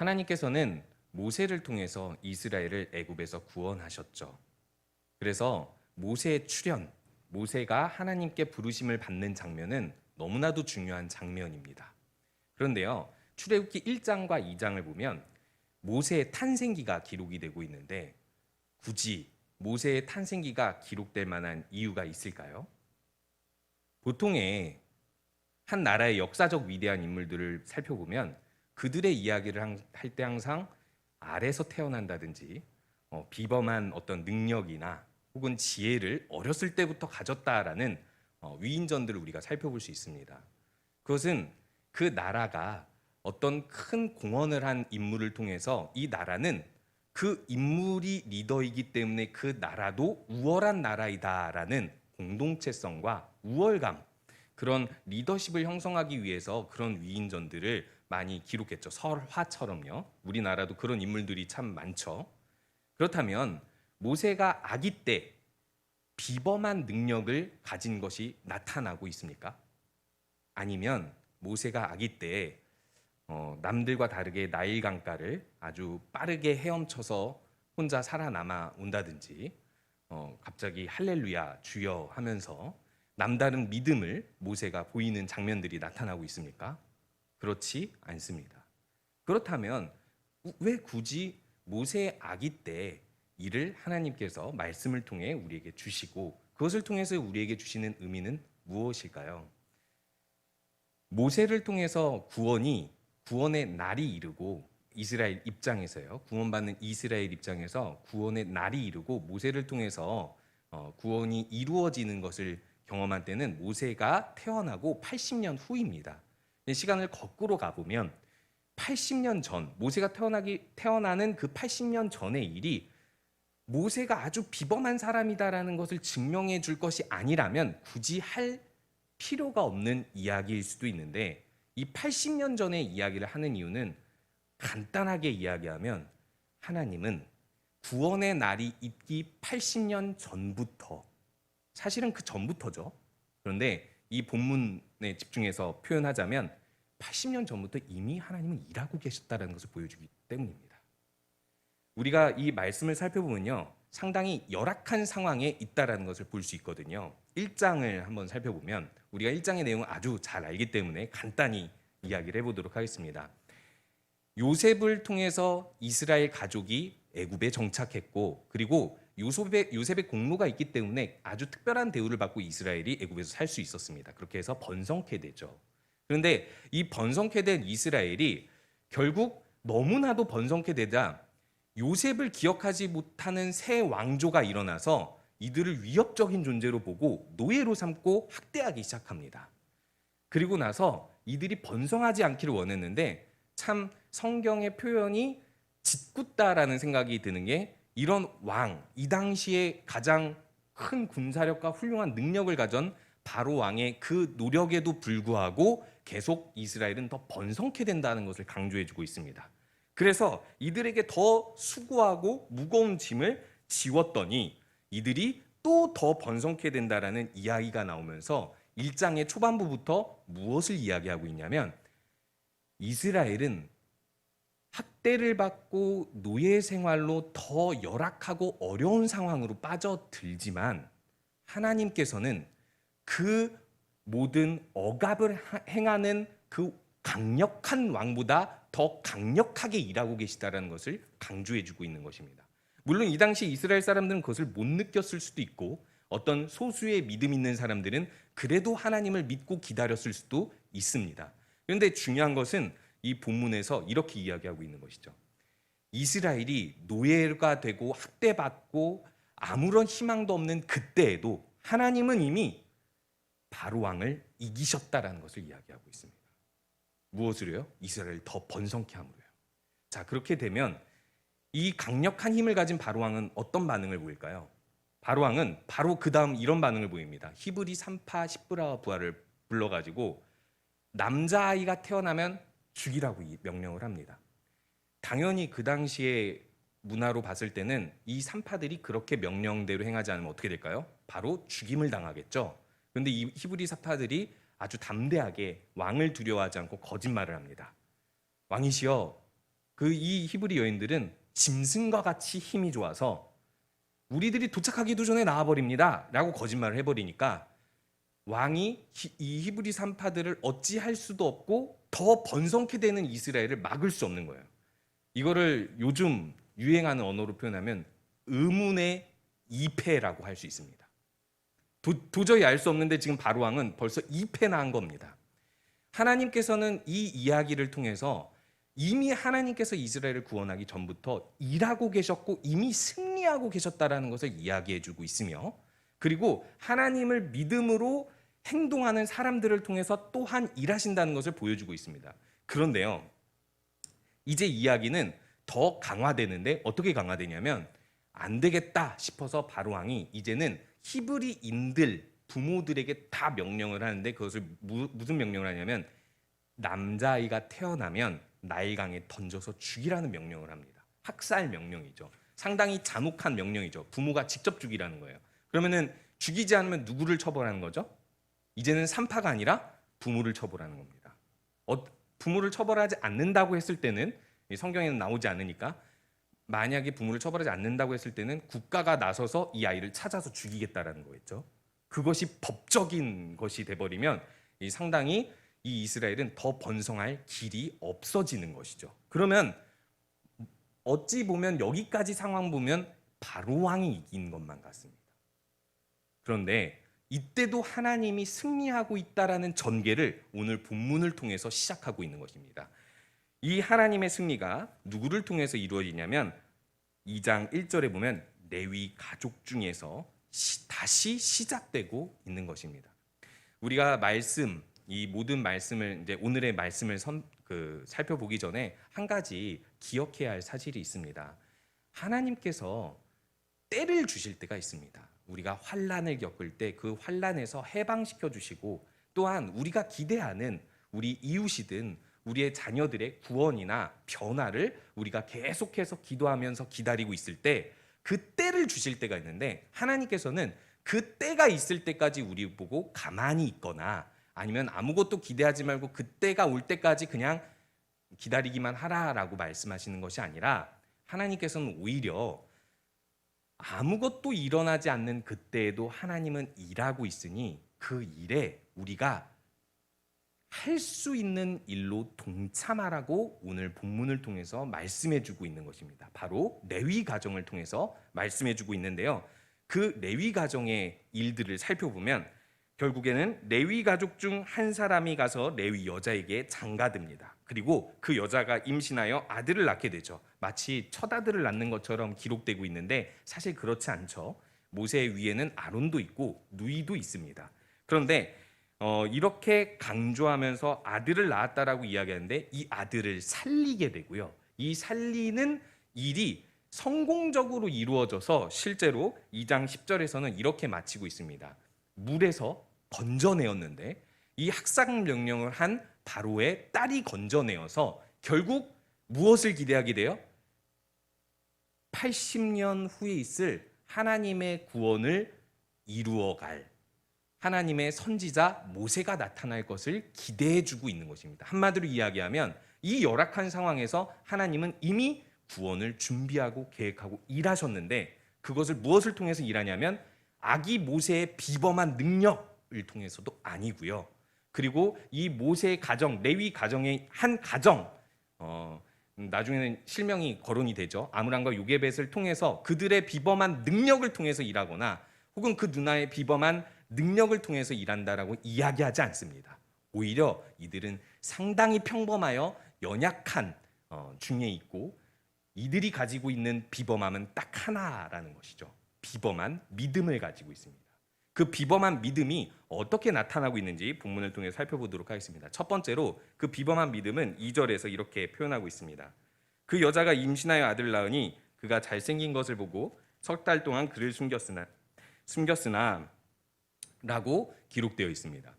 하나님께서는 모세를 통해서 이스라엘을 애굽에서 구원하셨죠. 그래서 모세의 출현, 모세가 하나님께 부르심을 받는 장면은 너무나도 중요한 장면입니다. 그런데요, 출애굽기 1장과 2장을 보면 모세의 탄생기가 기록이 되고 있는데 굳이 모세의 탄생기가 기록될 만한 이유가 있을까요? 보통의 한 나라의 역사적 위대한 인물들을 살펴보면 그들의 이야기를 할 때 항상 아래서 태어난다든지 어, 비범한 어떤 능력이나 혹은 지혜를 어렸을 때부터 가졌다라는 어, 위인전들을 우리가 살펴볼 수 있습니다. 그것은 그 나라가 어떤 큰 공헌을 한 인물을 통해서 이 나라는 그 인물이 리더이기 때문에 그 나라도 우월한 나라이다라는 공동체성과 우월감 그런 리더십을 형성하기 위해서 그런 위인전들을 많이 기록했죠. 설화처럼요. 우리나라도 그런 인물들이 참 많죠. 그렇다면 모세가 아기 때 비범한 능력을 가진 것이 나타나고 있습니까? 아니면 모세가 아기 때 어, 남들과 다르게 나일 강가를 아주 빠르게 헤엄쳐서 혼자 살아남아 온다든지 어, 갑자기 할렐루야 주여 하면서 남다른 믿음을 모세가 보이는 장면들이 나타나고 있습니까? 그렇지 않습니다. 그렇다면 왜 굳이 모세의 아기 때 이를 하나님께서 말씀을 통해 우리에게 주시고 그것을 통해서 우리에게 주시는 의미는 무엇일까요? 모세를 통해서 구원이 구원의 날이 이르고 이스라엘 입장에서요. 구원받는 이스라엘 입장에서 구원의 날이 이르고 모세를 통해서 어, 구원이 이루어지는 것을 경험한 때는 모세가 태어나고 80년 후입니다. 시간을 거꾸로 가보면 80년 전 모세가 태어나기 태어나는 그 80년 전의 일이 모세가 아주 비범한 사람이다라는 것을 증명해 줄 것이 아니라면 굳이 할 필요가 없는 이야기일 수도 있는데 이 80년 전의 이야기를 하는 이유는 간단하게 이야기하면 하나님은 구원의 날이 있기 80년 전부터 사실은 그 전부터죠. 그런데 이 본문에 집중해서 표현하자면 80년 전부터 이미 하나님은 일하고 계셨다는 것을 보여주기 때문입니다. 우리가 이 말씀을 살펴보면요. 상당히 열악한 상황에 있다라는 것을 볼 수 있거든요. 1장을 한번 살펴보면 우리가 1장의 내용을 아주 잘 알기 때문에 간단히 이야기를 해보도록 하겠습니다. 요셉을 통해서 이스라엘 가족이 애굽에 정착했고 그리고 요셉의, 요셉의 공로가 있기 때문에 아주 특별한 대우를 받고 이스라엘이 애굽에서 살 수 있었습니다. 그렇게 해서 번성케 되죠. 그런데 이 번성케 된 이스라엘이 결국 너무나도 번성케 되자 요셉을 기억하지 못하는 새 왕조가 일어나서 이들을 위협적인 존재로 보고 노예로 삼고 학대하기 시작합니다. 그리고 나서 이들이 번성하지 않기를 원했는데 참 성경의 표현이 짓궂다라는 생각이 드는 게 이런 왕, 이 당시에 가장 큰 군사력과 훌륭한 능력을 가진 바로 왕의 그 노력에도 불구하고 계속 이스라엘은 더 번성케 된다는 것을 강조해 주고 있습니다. 그래서 이들에게 더 수고하고 무거운 짐을 지웠더니 이들이 또 더 번성케 된다라는 이야기가 나오면서 1장의 초반부부터 무엇을 이야기하고 있냐면 이스라엘은 학대를 받고 노예 생활로 더 열악하고 어려운 상황으로 빠져들지만 하나님께서는 그 모든 억압을 행하는 그 강력한 왕보다 더 강력하게 일하고 계시다라는 것을 강조해 주고 있는 것입니다. 물론 이 당시 이스라엘 사람들은 그것을 못 느꼈을 수도 있고 어떤 소수의 믿음 있는 사람들은 그래도 하나님을 믿고 기다렸을 수도 있습니다. 그런데 중요한 것은 이 본문에서 이렇게 이야기하고 있는 것이죠. 이스라엘이 노예가 되고 학대받고 아무런 희망도 없는 그때에도 하나님은 이미 바로 왕을 이기셨다라는 것을 이야기하고 있습니다. 무엇으로요? 이스라엘 더 번성케 함으로요. 자, 그렇게 되면 이 강력한 힘을 가진 바로 왕은 어떤 반응을 보일까요? 바로 왕은 바로 그 다음 이런 반응을 보입니다. 히브리 3파 10브라 부하를 불러 가지고 남자아이가 태어나면 죽이라고 명령을 합니다. 당연히 그 당시에 문화로 봤을 때는 이 산파들이 그렇게 명령대로 행하지 않으면 어떻게 될까요? 바로 죽임을 당하겠죠. 그런데 이 히브리 사파들이 아주 담대하게 왕을 두려워하지 않고 거짓말을 합니다. 왕이시여, 그 이 히브리 여인들은 짐승과 같이 힘이 좋아서 우리들이 도착하기도 전에 나와버립니다 라고 거짓말을 해버리니까 왕이 히- 이 히브리 산파들을 어찌할 수도 없고 더 번성케 되는 이스라엘을 막을 수 없는 거예요. 이거를 요즘 유행하는 언어로 표현하면 의문의 이패라고 할 수 있습니다. 도, 저히 알 수 없는데 지금 바로 왕은 벌써 이패나 한 겁니다. 하나님께서는 이 이야기를 통해서 이미 하나님께서 이스라엘을 구원하기 전부터 일하고 계셨고 이미 승리하고 계셨다라는 것을 이야기해 주고 있으며 그리고 하나님을 믿음으로 행동하는 사람들을 통해서 또한 일하신다는 것을 보여주고 있습니다. 그런데요. 이제 이야기는 더 강화되는데 어떻게 강화되냐면 안 되겠다 싶어서 바로 왕이 이제는 히브리인들 부모들에게 다 명령을 하는데 그것을 무, 무슨 명령을 하냐면 남자아이가 태어나면 나일강에 던져서 죽이라는 명령을 합니다. 학살 명령이죠. 상당히 잔혹한 명령이죠. 부모가 직접 죽이라는 거예요. 그러면은 죽이지 않으면 누구를 처벌하는 거죠? 이제는 산파가 아니라 부모를 처벌하는 겁니다. 어, 부모를 처벌하지 않는다고 했을 때는 이 성경에는 나오지 않으니까 만약에 부모를 처벌하지 않는다고 했을 때는 국가가 나서서 이 아이를 찾아서 죽이겠다라는 거겠죠. 그것이 법적인 것이 돼버리면 이 상당히 이 이스라엘은 더 번성할 길이 없어지는 것이죠. 그러면 어찌 보면 여기까지 상황 보면 바로 왕이 이긴 것만 같습니다. 그런데 이때도 하나님이 승리하고 있다라는 전개를 오늘 본문을 통해서 시작하고 있는 것입니다. 이 하나님의 승리가 누구를 통해서 이루어지냐면 2장 1절에 보면 레위 가족 중에서 시- 다시 시작되고 있는 것입니다. 우리가 말씀 이 모든 말씀을 이제 오늘의 말씀을 선, 그 살펴보기 전에 한 가지 기억해야 할 사실이 있습니다. 하나님께서 때를 주실 때가 있습니다. 우리가 환란을 겪을 때 그 환란에서 해방시켜 주시고 또한 우리가 기대하는 우리 이웃이든 우리의 자녀들의 구원이나 변화를 우리가 계속해서 기도하면서 기다리고 있을 때 그 때를 주실 때가 있는데 하나님께서는 그 때가 있을 때까지 우리 보고 가만히 있거나 아니면 아무것도 기대하지 말고 그 때가 올 때까지 그냥 기다리기만 하라라고 말씀하시는 것이 아니라 하나님께서는 오히려 아무것도 일어나지 않는 그때에도 하나님은 일하고 있으니 그 일에 우리가 할 수 있는 일로 동참하라고 오늘 본문을 통해서 말씀해 주고 있는 것입니다. 바로 레위 가정을 통해서 말씀해 주고 있는데요. 그 레위 가정의 일들을 살펴보면 결국에는 레위 가족 중 한 사람이 가서 레위 여자에게 장가듭니다. 그리고 그 여자가 임신하여 아들을 낳게 되죠. 마치 첫 아들을 낳는 것처럼 기록되고 있는데 사실 그렇지 않죠. 모세 위에는 아론도 있고 누이도 있습니다. 그런데 어, 이렇게 강조하면서 아들을 낳았다라고 이야기하는데 이 아들을 살리게 되고요. 이 살리는 일이 성공적으로 이루어져서 실제로 2장 10절에서는 이렇게 마치고 있습니다. 물에서 건져내었는데 이 학살 명령을 한 바로의 딸이 건져내어서 결국 무엇을 기대하게 돼요? 80년 후에 있을 하나님의 구원을 이루어갈 하나님의 선지자 모세가 나타날 것을 기대해 주고 있는 것입니다. 한마디로 이야기하면 이 열악한 상황에서 하나님은 이미 구원을 준비하고 계획하고 일하셨는데 그것을 무엇을 통해서 일하냐면 아기 모세의 비범한 능력을 통해서도 아니고요. 그리고 이 모세의 가정, 레위 가정의 한 가정, 어, 나중에는 실명이 거론이 되죠. 아므람과 요게벳을 통해서 그들의 비범한 능력을 통해서 일하거나 혹은 그 누나의 비범한 능력을 통해서 일한다라고 이야기하지 않습니다. 오히려 이들은 상당히 평범하여 연약한 어, 중에 있고 이들이 가지고 있는 비범함은 딱 하나라는 것이죠. 비범한 믿음을 가지고 있습니다. 그 비범한 믿음이 어떻게 나타나고 있는지 본문을 통해 살펴보도록 하겠습니다. 첫 번째로 그 비범한 믿음은 2절에서 이렇게 표현하고 있습니다. 그 여자가 임신하여 아들 낳으니 그가 잘생긴 것을 보고 석 달 동안 그를 숨겼으나 숨겼으나 라고 기록되어 있습니다.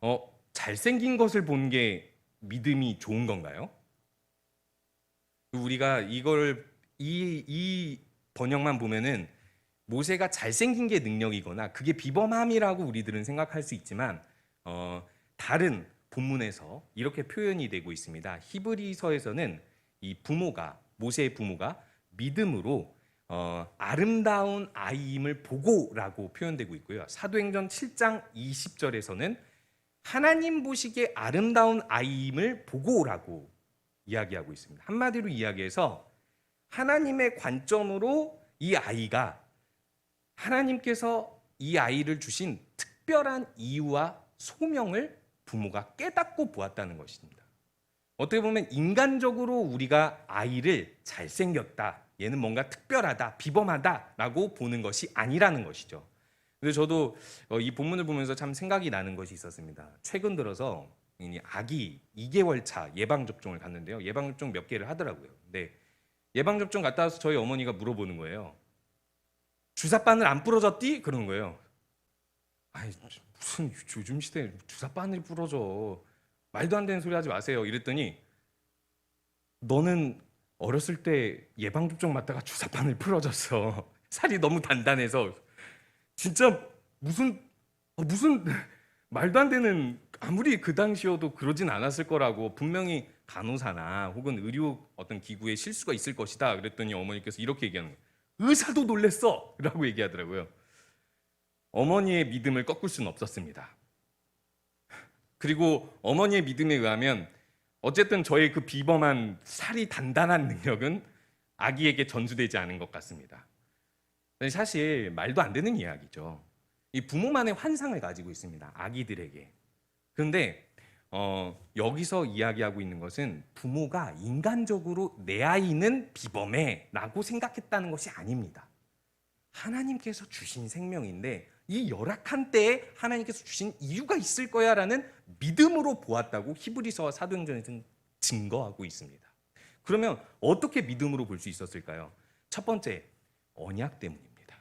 어, 잘생긴 것을 본 게 믿음이 좋은 건가요? 우리가 이걸 이, 이 번역만 보면은 모세가 잘생긴 게 능력이거나 그게 비범함이라고 우리들은 생각할 수 있지만 어, 다른 본문에서 이렇게 표현이 되고 있습니다. 히브리서에서는 이 부모가 모세의 부모가 믿음으로 어, 아름다운 아이임을 보고라고 표현되고 있고요. 사도행전 7장 20절에서는 하나님 보시기에 아름다운 아이임을 보고라고 이야기하고 있습니다. 한마디로 이야기해서 하나님의 관점으로 이 아이가 하나님께서 이 아이를 주신 특별한 이유와 소명을 부모가 깨닫고 보았다는 것입니다. 어떻게 보면 인간적으로 우리가 아이를 잘생겼다, 얘는 뭔가 특별하다, 비범하다라고 보는 것이 아니라는 것이죠. 근데 저도 어, 이 본문을 보면서 참 생각이 나는 것이 있었습니다. 최근 들어서 이 아기 2개월 차 예방 접종을 갔는데요. 예방 접종 몇 개를 하더라고요. 근데 예방 접종 갔다 와서 저희 어머니가 물어보는 거예요. 주사바늘 안 부러졌디? 그러는 거예요. 아니 무슨 요즘 시대에 주사바늘이 부러져. 말도 안 되는 소리 하지 마세요. 이랬더니 너는 어렸을 때 예방 접종 맞다가 주사바늘 부러졌어. 살이 너무 단단해서 진짜 무슨 어, 무슨 말도 안 되는 아무리 그 당시여도 그러진 않았을 거라고 분명히 간호사나 혹은 의료 어떤 기구에 실수가 있을 것이다. 그랬더니 어머니께서 이렇게 얘기하는 거예요. 의사도 놀랬어 라고 얘기하더라고요. 어머니의 믿음을 꺾을 수는 없었습니다. 그리고 어머니의 믿음에 의하면 어쨌든 저의 그 비범한 살이 단단한 능력은 아기에게 전수되지 않은 것 같습니다. 사실 말도 안 되는 이야기죠. 이 부모만의 환상을 가지고 있습니다. 아기들에게. 그런데 어, 여기서 이야기하고 있는 것은 부모가 인간적으로 내 아이는 비범해라고 생각했다는 것이 아닙니다. 하나님께서 주신 생명인데 이 열악한 때에 하나님께서 주신 이유가 있을 거야라는 믿음으로 보았다고 히브리서와 사도행전에서는 증거하고 있습니다. 그러면 어떻게 믿음으로 볼 수 있었을까요? 첫 번째 언약 때문입니다.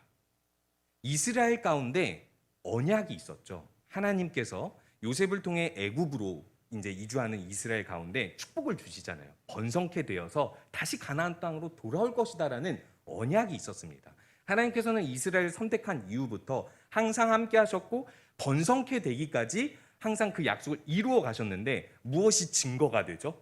이스라엘 가운데 언약이 있었죠. 하나님께서 요셉을 통해 애굽으로 이제 이주하는 이스라엘 가운데 축복을 주시잖아요. 번성케 되어서 다시 가나안 땅으로 돌아올 것이다라는 언약이 있었습니다. 하나님께서는 이스라엘을 선택한 이후부터 항상 함께 하셨고 번성케 되기까지 항상 그 약속을 이루어 가셨는데 무엇이 증거가 되죠?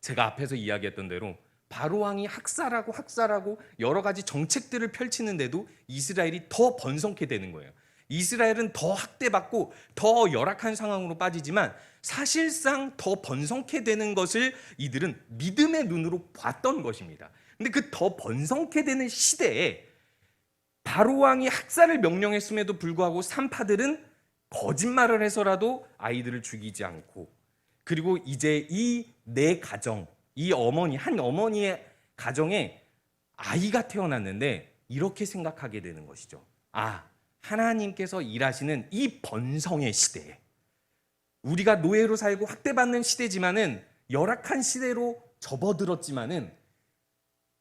제가 앞에서 이야기했던 대로 바로 왕이 학살하고 학살하고 여러 가지 정책들을 펼치는데도 이스라엘이 더 번성케 되는 거예요. 이스라엘은 더 학대받고 더 열악한 상황으로 빠지지만 사실상 더 번성케 되는 것을 이들은 믿음의 눈으로 봤던 것입니다. 근데 그 더 번성케 되는 시대에 바로 왕이 학살을 명령했음에도 불구하고 산파들은 거짓말을 해서라도 아이들을 죽이지 않고 그리고 이제 이 내 가정 이 어머니 한 어머니의 가정에 아이가 태어났는데 이렇게 생각하게 되는 것이죠. 아 하나님께서 일하시는 이 번성의 시대에 우리가 노예로 살고 학대받는 시대지만은 열악한 시대로 접어들었지만은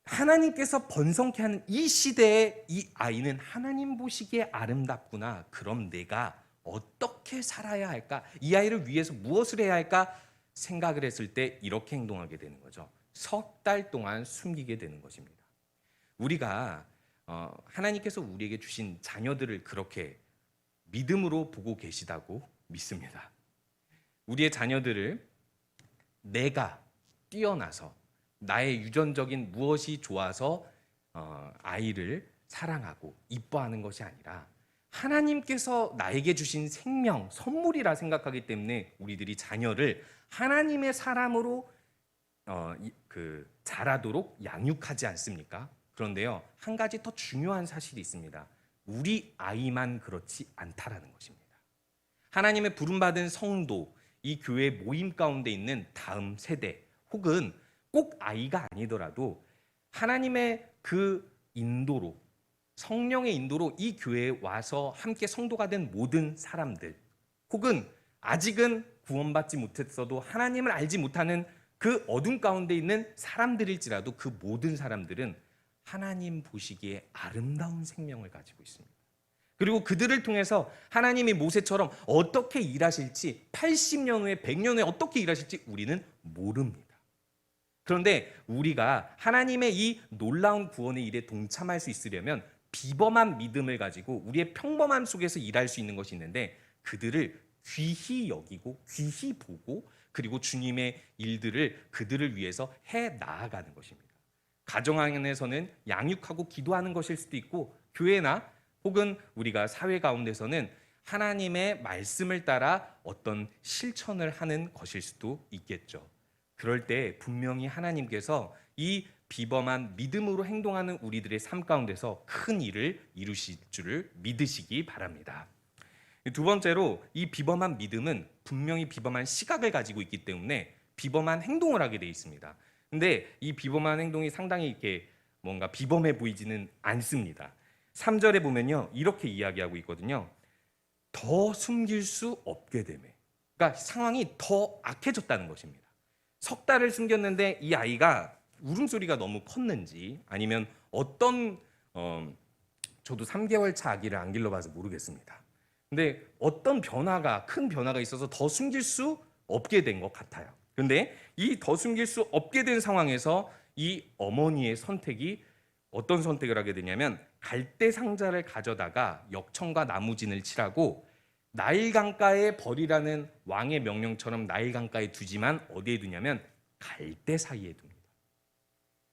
하나님께서 번성케 하는 이 시대에 이 아이는 하나님 보시기에 아름답구나. 그럼 내가 어떻게 살아야 할까? 이 아이를 위해서 무엇을 해야 할까? 생각을 했을 때 이렇게 행동하게 되는 거죠. 석 달 동안 숨기게 되는 것입니다. 우리가 어, 하나님께서 우리에게 주신 자녀들을 그렇게 믿음으로 보고 계시다고 믿습니다. 우리의 자녀들을 내가 뛰어나서 나의 유전적인 무엇이 좋아서 어, 아이를 사랑하고 이뻐하는 것이 아니라 하나님께서 나에게 주신 생명, 선물이라 생각하기 때문에 우리들이 자녀를 하나님의 사람으로 어, 이- 그 자라도록 양육하지 않습니까? 그런데요 한 가지 더 중요한 사실이 있습니다. 우리 아이만 그렇지 않다라는 것입니다. 하나님의 부름받은 성도, 이 교회 모임 가운데 있는 다음 세대, 혹은 꼭 아이가 아니더라도 하나님의 그 인도로, 성령의 인도로 이 교회에 와서 함께 성도가 된 모든 사람들, 혹은 아직은 구원받지 못했어도 하나님을 알지 못하는 그 어둠 가운데 있는 사람들일지라도 그 모든 사람들은 하나님 보시기에 아름다운 생명을 가지고 있습니다. 그리고 그들을 통해서 하나님이 모세처럼 어떻게 일하실지 80년 후에 100년 후에 어떻게 일하실지 우리는 모릅니다. 그런데 우리가 하나님의 이 놀라운 구원의 일에 동참할 수 있으려면 비범한 믿음을 가지고 우리의 평범함 속에서 일할 수 있는 것이 있는데 그들을 귀히 여기고 귀히 보고 그리고 주님의 일들을 그들을 위해서 해 나아가는 것입니다. 가정 안에서는 양육하고 기도하는 것일 수도 있고 교회나 혹은 우리가 사회 가운데서는 하나님의 말씀을 따라 어떤 실천을 하는 것일 수도 있겠죠. 그럴 때 분명히 하나님께서 이 비범한 믿음으로 행동하는 우리들의 삶 가운데서 큰 일을 이루실 줄을 믿으시기 바랍니다. 두 번째로 이 비범한 믿음은 분명히 비범한 시각을 가지고 있기 때문에 비범한 행동을 하게 돼 있습니다. 근데 이 비범한 행동이 상당히 이렇게 뭔가 비범해 보이지는 않습니다. 3절에 보면요. 이렇게 이야기하고 있거든요. 더 숨길 수 없게 되매. 그러니까 상황이 더 악해졌다는 것입니다. 석 달을 숨겼는데 이 아이가 울음소리가 너무 컸는지 아니면 어떤 어, 저도 3개월 차 아기를 안 길러봐서 모르겠습니다. 근데 어떤 변화가 큰 변화가 있어서 더 숨길 수 없게 된 것 같아요. 근데 이 더 숨길 수 없게 된 상황에서 이 어머니의 선택이 어떤 선택을 하게 되냐면 갈대 상자를 가져다가 역청과 나무진을 칠하고 나일 강가에 버리라는 왕의 명령처럼 나일 강가에 두지만 어디에 두냐면 갈대 사이에 둡니다.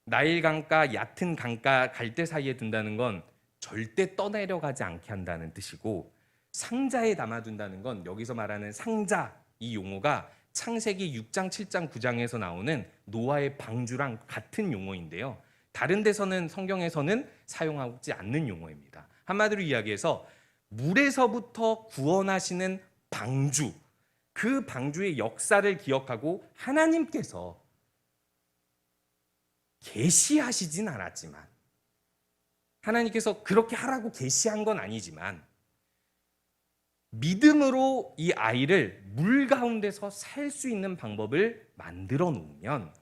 나일 강가 얕은 강가 갈대 사이에 둔다는 건 절대 떠내려가지 않게 한다는 뜻이고 상자에 담아둔다는 건 여기서 말하는 상자 이 용어가 창세기 6장, 7장, 9장에서 나오는 노아의 방주랑 같은 용어인데요. 다른 데서는 성경에서는 사용하지 않는 용어입니다. 한마디로 이야기해서 물에서부터 구원하시는 방주, 그 방주의 역사를 기억하고 하나님께서 계시하시진 않았지만 하나님께서 그렇게 하라고 계시한 건 아니지만 믿음으로 이 아이를 물 가운데서 살 수 있는 방법을 만들어 놓으면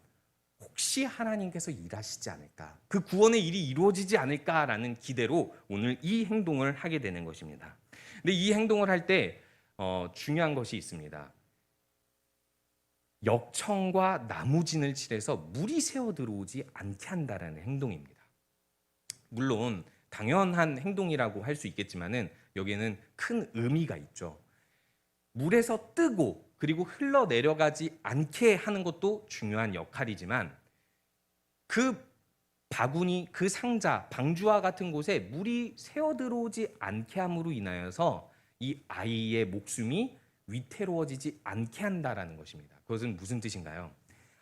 혹시 하나님께서 일하시지 않을까? 그 구원의 일이 이루어지지 않을까라는 기대로 오늘 이 행동을 하게 되는 것입니다. 근데 이 행동을 할때 어, 중요한 것이 있습니다. 역청과 나무진을 칠해서 물이 새어 들어오지 않게 한다라는 행동입니다. 물론 당연한 행동이라고 할 수 있겠지만은 여기에는 큰 의미가 있죠. 물에서 뜨고 그리고 흘러 내려가지 않게 하는 것도 중요한 역할이지만 그 바구니, 그 상자, 방주와 같은 곳에 물이 새어 들어오지 않게 함으로 인하여서 이 아이의 목숨이 위태로워지지 않게 한다라는 것입니다. 그것은 무슨 뜻인가요?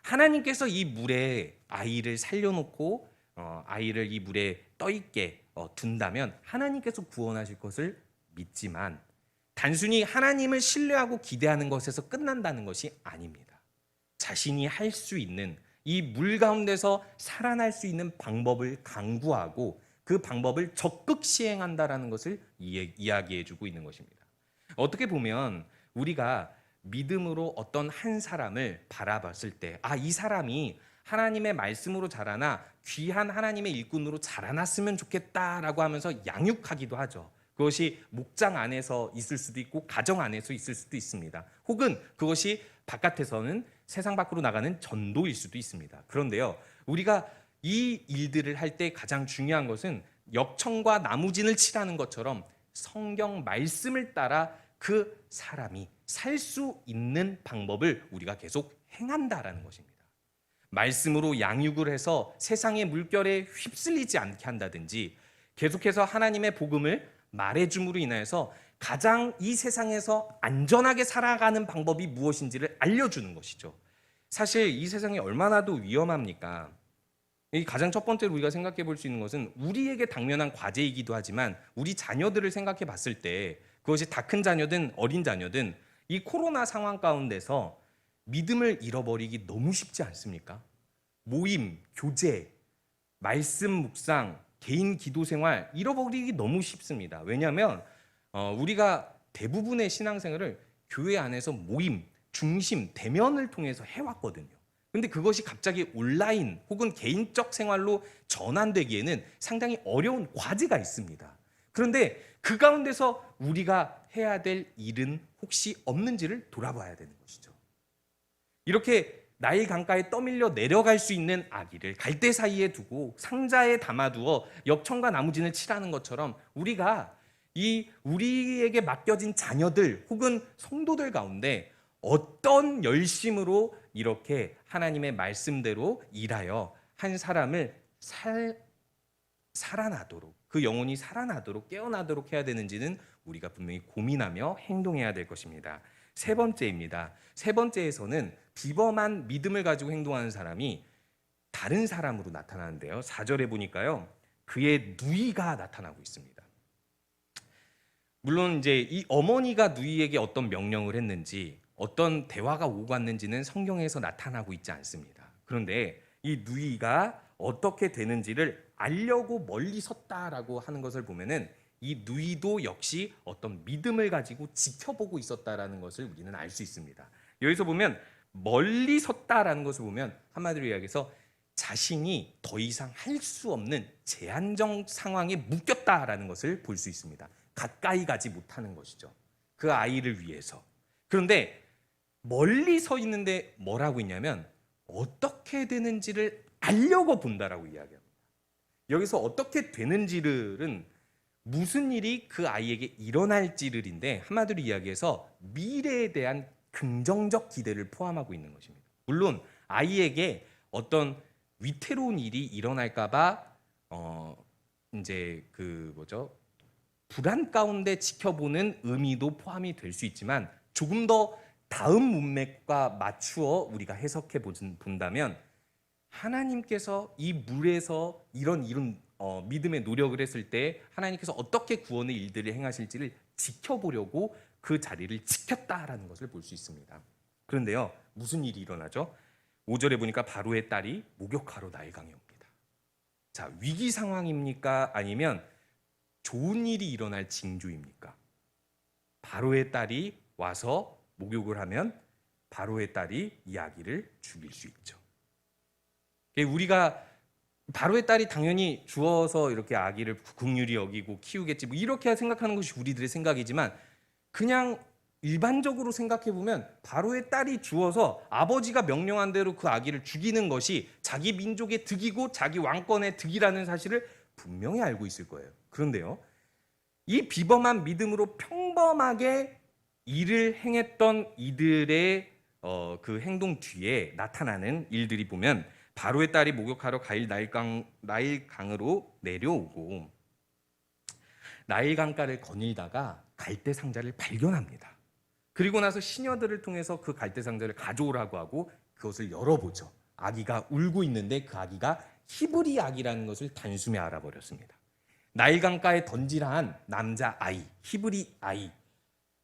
하나님께서 이 물에 아이를 살려놓고 어, 아이를 이 물에 떠 있게 어, 둔다면 하나님께서 구원하실 것을 믿지만 단순히 하나님을 신뢰하고 기대하는 것에서 끝난다는 것이 아닙니다. 자신이 할 수 있는 이 물 가운데서 살아날 수 있는 방법을 강구하고 그 방법을 적극 시행한다라는 것을 이야기해 주고 있는 것입니다. 어떻게 보면 우리가 믿음으로 어떤 한 사람을 바라봤을 때, 아, 이 사람이 하나님의 말씀으로 자라나 귀한 하나님의 일꾼으로 자라났으면 좋겠다라고 하면서 양육하기도 하죠. 그것이 목장 안에서 있을 수도 있고 가정 안에서 있을 수도 있습니다. 혹은 그것이 바깥에서는 세상 밖으로 나가는 전도일 수도 있습니다. 그런데요, 우리가 이 일들을 할 때 가장 중요한 것은 역청과 나무진을 칠하는 것처럼 성경 말씀을 따라 그 사람이 살 수 있는 방법을 우리가 계속 행한다라는 것입니다. 말씀으로 양육을 해서 세상의 물결에 휩쓸리지 않게 한다든지 계속해서 하나님의 복음을 말해줌으로 인하여서 가장 이 세상에서 안전하게 살아가는 방법이 무엇인지를 알려주는 것이죠. 사실 이 세상이 얼마나도 위험합니까? 이 가장 첫 번째로 우리가 생각해 볼 수 있는 것은 우리에게 당면한 과제이기도 하지만 우리 자녀들을 생각해 봤을 때 그것이 다 큰 자녀든 어린 자녀든 이 코로나 상황 가운데서 믿음을 잃어버리기 너무 쉽지 않습니까? 모임, 교제, 말씀 묵상, 개인 기도 생활 잃어버리기 너무 쉽습니다. 왜냐하면 어, 우리가 대부분의 신앙생활을 교회 안에서 모임, 중심, 대면을 통해서 해왔거든요. 근데 그것이 갑자기 온라인 혹은 개인적 생활로 전환되기에는 상당히 어려운 과제가 있습니다. 그런데 그 가운데서 우리가 해야 될 일은 혹시 없는지를 돌아봐야 되는 것이죠. 이렇게 나일 강가에 떠밀려 내려갈 수 있는 아기를 갈대 사이에 두고 상자에 담아두어 역청과 나무진을 칠하는 것처럼 우리가 이 우리에게 맡겨진 자녀들 혹은 성도들 가운데 어떤 열심으로 이렇게 하나님의 말씀대로 일하여 한 사람을 살 살아나도록 그 영혼이 살아나도록 깨어나도록 해야 되는지는 우리가 분명히 고민하며 행동해야 될 것입니다. 세 번째입니다. 세 번째에서는 비범한 믿음을 가지고 행동하는 사람이 다른 사람으로 나타나는데요. 4절에 보니까요. 그의 누이가 나타나고 있습니다. 물론 이제 이 어머니가 누이에게 어떤 명령을 했는지 어떤 대화가 오고 갔는지는 성경에서 나타나고 있지 않습니다. 그런데 이 누이가 어떻게 되는지를 알려고 멀리 섰다라고 하는 것을 보면은 이 누이도 역시 어떤 믿음을 가지고 지켜보고 있었다라는 것을 우리는 알 수 있습니다. 여기서 보면 멀리 섰다라는 것을 보면 한마디로 이야기해서 자신이 더 이상 할 수 없는 제한적 상황에 묶였다라는 것을 볼 수 있습니다. 가까이 가지 못하는 것이죠. 그 아이를 위해서. 그런데 멀리 서 있는데 뭐라고 있냐면 어떻게 되는지를 알려고 본다라고 이야기합니다. 여기서 어떻게 되는지를은 무슨 일이 그 아이에게 일어날지를인데 한마디로 이야기해서 미래에 대한 긍정적 기대를 포함하고 있는 것입니다. 물론 아이에게 어떤 위태로운 일이 일어날까봐 어 이제 그 뭐죠 불안 가운데 지켜보는 의미도 포함이 될 수 있지만 조금 더 다음 문맥과 맞추어 우리가 해석해 본다면 하나님께서 이 물에서 이런 이런 어, 믿음의 노력을 했을 때 하나님께서 어떻게 구원의 일들을 행하실지를 지켜보려고 그 자리를 지켰다라는 것을 볼 수 있습니다. 그런데요 무슨 일이 일어나죠? 5절에 보니까 바로의 딸이 목욕하러 나일강에 옵니다. 자 위기 상황입니까? 아니면 좋은 일이 일어날 징조입니까? 바로의 딸이 와서 목욕을 하면 바로의 딸이 이 아기를 죽일 수 있죠. 우리가 바로의 딸이 당연히 주어서 이렇게 아기를 국률이 여기고 키우겠지 뭐 이렇게 생각하는 것이 우리들의 생각이지만 그냥 일반적으로 생각해 보면 바로의 딸이 주어서 아버지가 명령한 대로 그 아기를 죽이는 것이 자기 민족의 득이고 자기 왕권의 득이라는 사실을 분명히 알고 있을 거예요. 그런데요. 이 비범한 믿음으로 평범하게 일을 행했던 이들의 어, 그 행동 뒤에 나타나는 일들이 보면 바로의 딸이 목욕하러 가일 나일강 나일강으로 내려오고 나일강가를 거닐다가 갈대 상자를 발견합니다. 그리고 나서 시녀들을 통해서 그 갈대 상자를 가져오라고 하고 그것을 열어보죠. 아기가 울고 있는데 그 아기가 히브리 아기라는 것을 단숨에 알아버렸습니다. 나일강가에 던지라 한 남자 아이, 히브리 아이.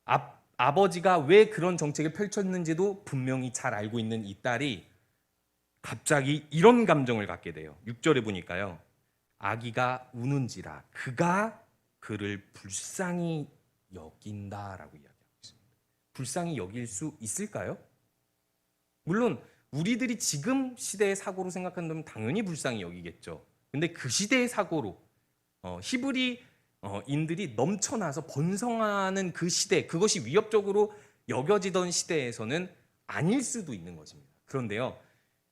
아, 아버지가 왜 그런 정책을 펼쳤는지도 분명히 잘 알고 있는 이 딸이 갑자기 이런 감정을 갖게 돼요. 6절에 보니까요. 아기가 우는지라 그가 그를 불쌍히 여긴다라고 이야기하고 있습니다. 불쌍히 여길 수 있을까요? 물론 우리들이 지금 시대의 사고로 생각한다면 당연히 불쌍히 여기겠죠. 근데 그 시대의 사고로 어, 히브리 어, 인들이 넘쳐나서 번성하는 그 시대, 그것이 위협적으로 여겨지던 시대에서는 아닐 수도 있는 것입니다. 그런데요,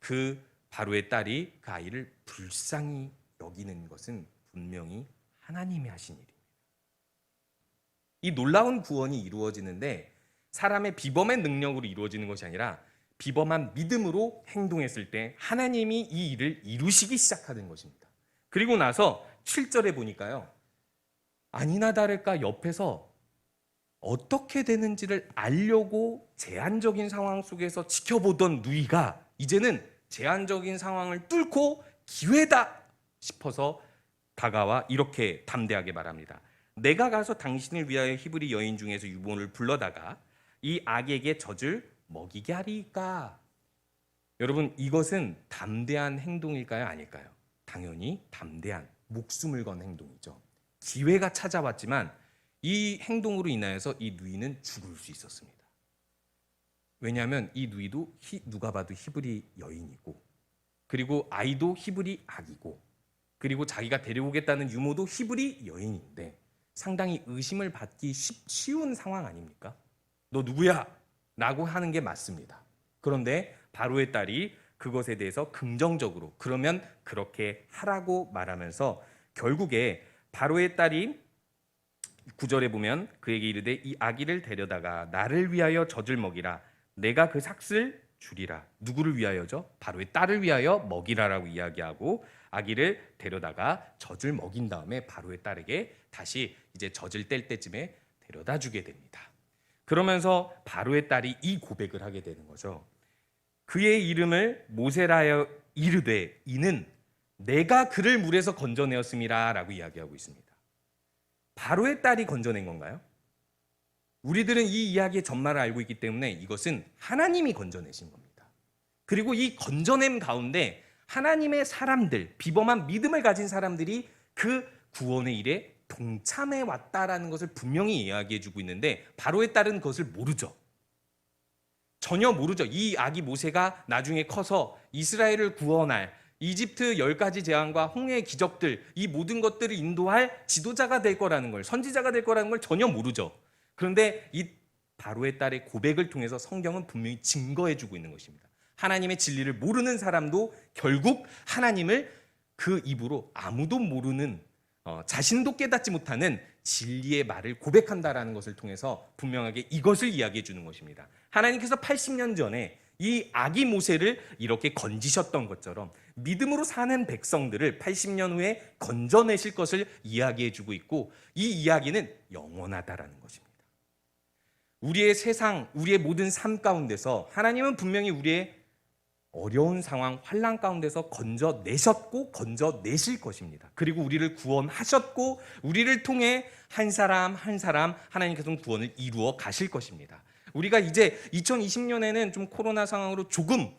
그 바로의 딸이 그 아이를 불쌍히 여기는 것은 분명히 하나님이 하신 일입니다. 이 놀라운 구원이 이루어지는데 사람의 비범의 능력으로 이루어지는 것이 아니라 비범한 믿음으로 행동했을 때 하나님이 이 일을 이루시기 시작하는 것입니다. 그리고 나서 7절에 보니까요. 아니나 다를까 옆에서 어떻게 되는지를 알려고 제한적인 상황 속에서 지켜보던 누이가 이제는 제한적인 상황을 뚫고 기회다 싶어서 다가와 이렇게 담대하게 말합니다. 내가 가서 당신을 위하여 히브리 여인 중에서 유본을 불러다가 이 악에게 젖을 먹이게 하리까? 여러분 이것은 담대한 행동일까요, 아닐까요? 당연히 담대한 목숨을 건 행동이죠. 기회가 찾아왔지만 이 행동으로 인하여서 이 누이는 죽을 수 있었습니다. 왜냐하면 이 누이도 히, 누가 봐도 히브리 여인이고 그리고 아이도 히브리 아기고 그리고 자기가 데려오겠다는 유모도 히브리 여인인데 상당히 의심을 받기 쉬운 상황 아닙니까? 너 누구야? 라고 하는 게 맞습니다. 그런데 바로의 딸이 그것에 대해서 긍정적으로 그러면 그렇게 하라고 말하면서 결국에 바로의 딸이 구절에 보면 그에게 이르되 이 아기를 데려다가 나를 위하여 젖을 먹이라 내가 그 삭슬 주리라. 누구를 위하여죠? 바로의 딸을 위하여 먹이라라고 이야기하고 아기를 데려다가 젖을 먹인 다음에 바로의 딸에게 다시 이제 젖을 뗄 때쯤에 데려다 주게 됩니다. 그러면서 바로의 딸이 이 고백을 하게 되는 거죠. 그의 이름을 모세라여 이르되 이는 내가 그를 물에서 건져내었음이라라고 이야기하고 있습니다. 바로의 딸이 건져낸 건가요? 우리들은 이 이야기의 전말을 알고 있기 때문에 이것은 하나님이 건져내신 겁니다. 그리고 이 건져냄 가운데 하나님의 사람들, 비범한 믿음을 가진 사람들이 그 구원의 일에 동참해 왔다라는 것을 분명히 이야기해 주고 있는데 바로의 딸은 그것을 모르죠. 전혀 모르죠. 이 아기 모세가 나중에 커서 이스라엘을 구원할 이집트 열 가지 재앙과 홍해의 기적들 이 모든 것들을 인도할 지도자가 될 거라는 걸 선지자가 될 거라는 걸 전혀 모르죠. 그런데 이 바로의 딸의 고백을 통해서 성경은 분명히 증거해 주고 있는 것입니다. 하나님의 진리를 모르는 사람도 결국 하나님을 그 입으로 아무도 모르는 어, 자신도 깨닫지 못하는 진리의 말을 고백한다라는 것을 통해서 분명하게 이것을 이야기해 주는 것입니다. 하나님께서 80년 전에 이 아기 모세를 이렇게 건지셨던 것처럼 믿음으로 사는 백성들을 80년 후에 건져내실 것을 이야기해 주고 있고 이 이야기는 영원하다라는 것입니다. 우리의 세상, 우리의 모든 삶 가운데서 하나님은 분명히 우리의 어려운 상황, 환란 가운데서 건져내셨고 건져내실 것입니다. 그리고 우리를 구원하셨고 우리를 통해 한 사람 한 사람 하나님께서는 구원을 이루어 가실 것입니다. 우리가 이제 2020년에는 좀 코로나 상황으로 조금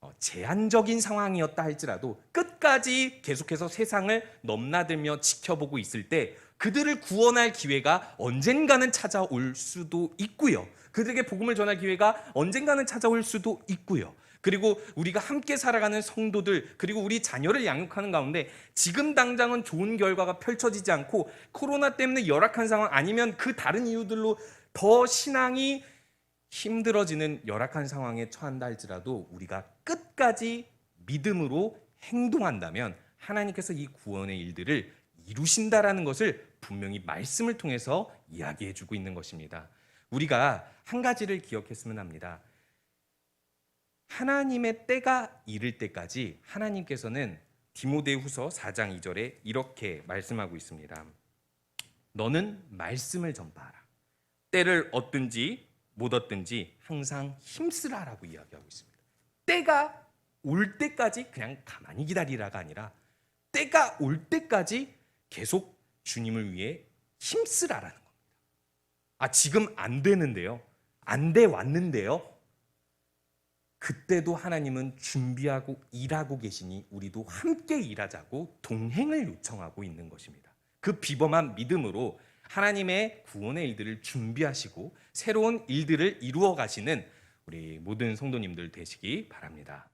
어, 제한적인 상황이었다 할지라도 끝까지 계속해서 세상을 넘나들며 지켜보고 있을 때 그들을 구원할 기회가 언젠가는 찾아올 수도 있고요. 그들에게 복음을 전할 기회가 언젠가는 찾아올 수도 있고요. 그리고 우리가 함께 살아가는 성도들 그리고 우리 자녀를 양육하는 가운데 지금 당장은 좋은 결과가 펼쳐지지 않고 코로나 때문에 열악한 상황 아니면 그 다른 이유들로 더 신앙이 힘들어지는 열악한 상황에 처한다 할지라도 우리가 끝까지 믿음으로 행동한다면 하나님께서 이 구원의 일들을 이루신다라는 것을 분명히 말씀을 통해서 이야기해 주고 있는 것입니다. 우리가 한 가지를 기억했으면 합니다. 하나님의 때가 이를 때까지 하나님께서는 디모데후서 4장 2절에 이렇게 말씀하고 있습니다. 너는 말씀을 전파하라. 때를 얻든지 못 얻든지 항상 힘쓰라라고 이야기하고 있습니다. 때가 올 때까지 그냥 가만히 기다리라가 아니라 때가 올 때까지 계속 주님을 위해 힘쓰라라는 겁니다. 아 지금 안 되는데요. 안 돼 왔는데요. 그때도 하나님은 준비하고 일하고 계시니 우리도 함께 일하자고 동행을 요청하고 있는 것입니다. 그 비범한 믿음으로 하나님의 구원의 일들을 준비하시고 새로운 일들을 이루어 가시는 우리 모든 성도님들 되시기 바랍니다.